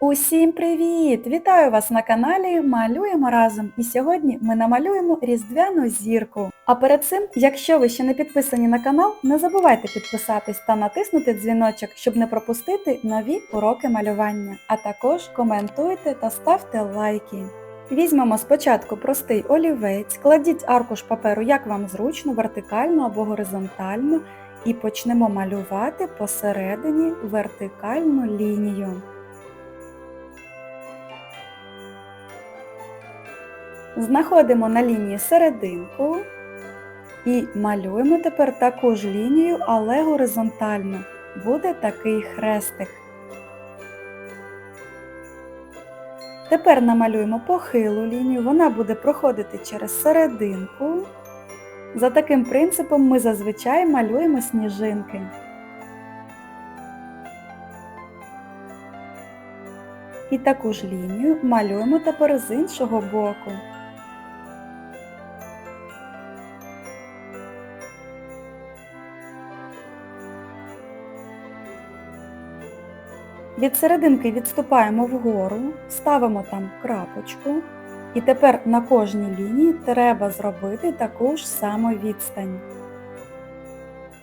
Усім привіт! Вітаю вас на каналі Малюємо разом. І сьогодні ми намалюємо різдвяну зірку. А перед цим, якщо ви ще не підписані на канал, не забувайте підписатись та натиснути дзвіночок, щоб не пропустити нові уроки малювання. А також коментуйте та ставте лайки. Візьмемо спочатку простий олівець, кладіть аркуш паперу, як вам зручно, вертикально або горизонтально, і почнемо малювати посередині вертикальну лінію. Знаходимо на лінії серединку і малюємо тепер таку ж лінію, але горизонтально. Буде такий хрестик. Тепер намалюємо похилу лінію, вона буде проходити через серединку. За таким принципом ми зазвичай малюємо сніжинки. І таку ж лінію малюємо тепер з іншого боку. Від серединки відступаємо вгору, ставимо там крапочку. І тепер на кожній лінії треба зробити таку ж саму відстань.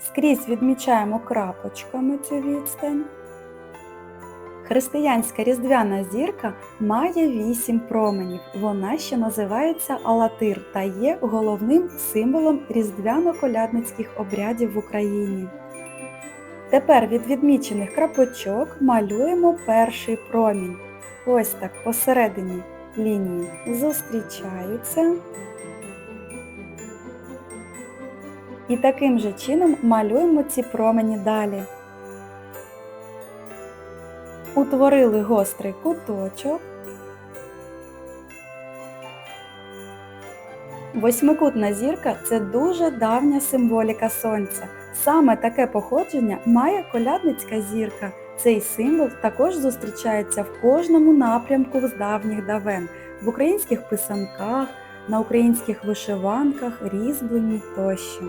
Скрізь відмічаємо крапочками цю відстань. Християнська різдвяна зірка має вісім променів. Вона ще називається Алатир та є головним символом різдвяно-колядницьких обрядів в Україні. Тепер від відмічених крапочок малюємо перший промінь. Ось так посередині лінії зустрічаються. І таким же чином малюємо ці промені далі. Утворили гострий куточок. Восьмикутна зірка це дуже давня символіка сонця. Саме таке походження має колядницька зірка. Цей символ також зустрічається в кожному напрямку з давніх давен, в українських писанках, на українських вишиванках, різьбленні тощо.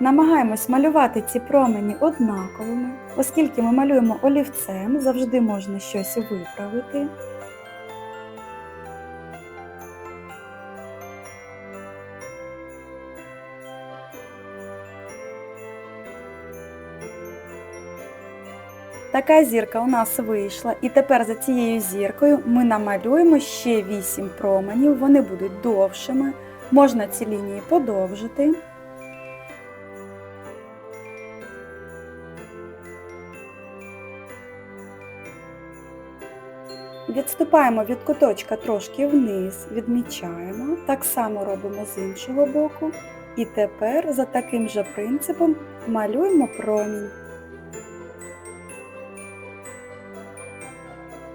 Намагаємось малювати ці промені однаковими, оскільки ми малюємо олівцем, завжди можна щось виправити. Така зірка у нас вийшла, і тепер за цією зіркою ми намалюємо ще 8 променів, вони будуть довшими, можна ці лінії подовжити. Відступаємо від куточка трошки вниз, відмічаємо, так само робимо з іншого боку. І тепер за таким же принципом малюємо промінь.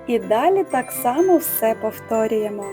І далі так само все повторюємо.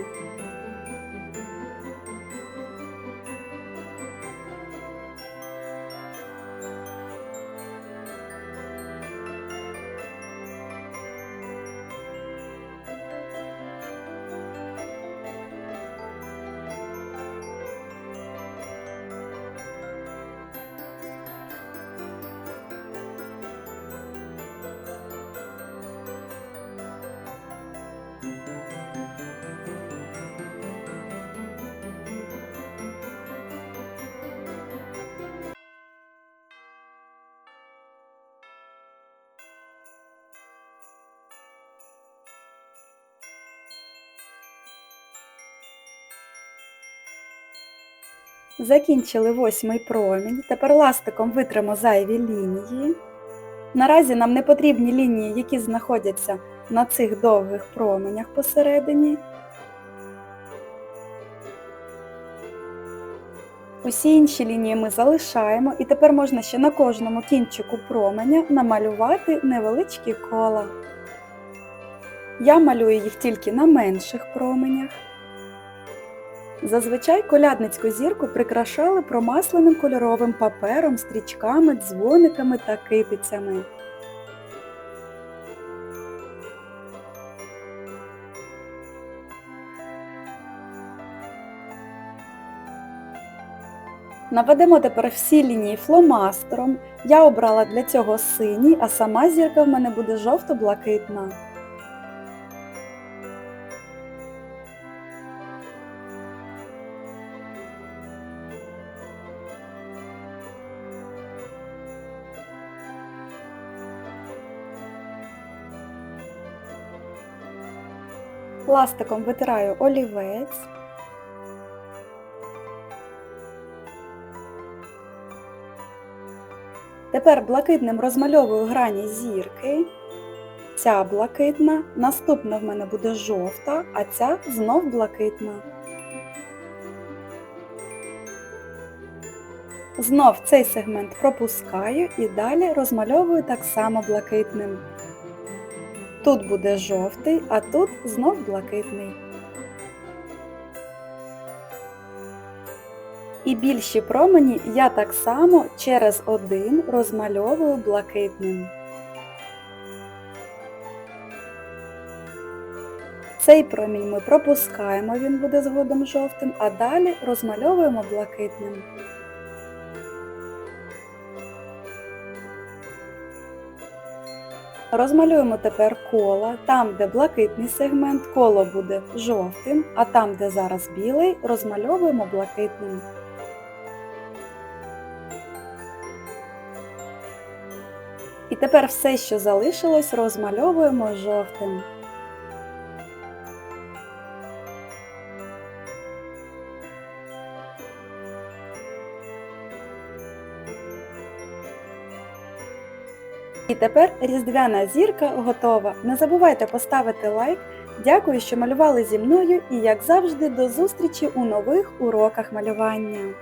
Закінчили восьмий промінь. Тепер ластиком витримо зайві лінії. Наразі нам не потрібні лінії, які знаходяться на цих довгих променях посередині. Усі інші лінії ми залишаємо і тепер можна ще на кожному кінчику променя намалювати невеличкі кола. Я малюю їх тільки на менших променях. Зазвичай колядницьку зірку прикрашали промасленим кольоровим папером, стрічками, дзвониками та китицями. Наведемо тепер всі лінії фломастером. Я обрала для цього синій, а сама зірка в мене буде жовто-блакитна. Пластиком витираю олівець. Тепер блакитним розмальовую грані зірки. Ця блакитна, наступна в мене буде жовта, а ця знов блакитна. Знов цей сегмент пропускаю і далі розмальовую так само блакитним. Тут буде жовтий, а тут знов блакитний. І більші промені я так само через один розмальовую блакитним. Цей промінь ми пропускаємо, він буде згодом жовтим, а далі розмальовуємо блакитним. Розмалюємо тепер коло. Там, де блакитний сегмент, коло буде жовтим, а там, де зараз білий, розмальовуємо блакитним. І тепер все, що залишилось, розмальовуємо жовтим. І тепер різдвяна зірка готова. Не забувайте поставити лайк. Дякую, що малювали зі мною і, як завжди, до зустрічі у нових уроках малювання.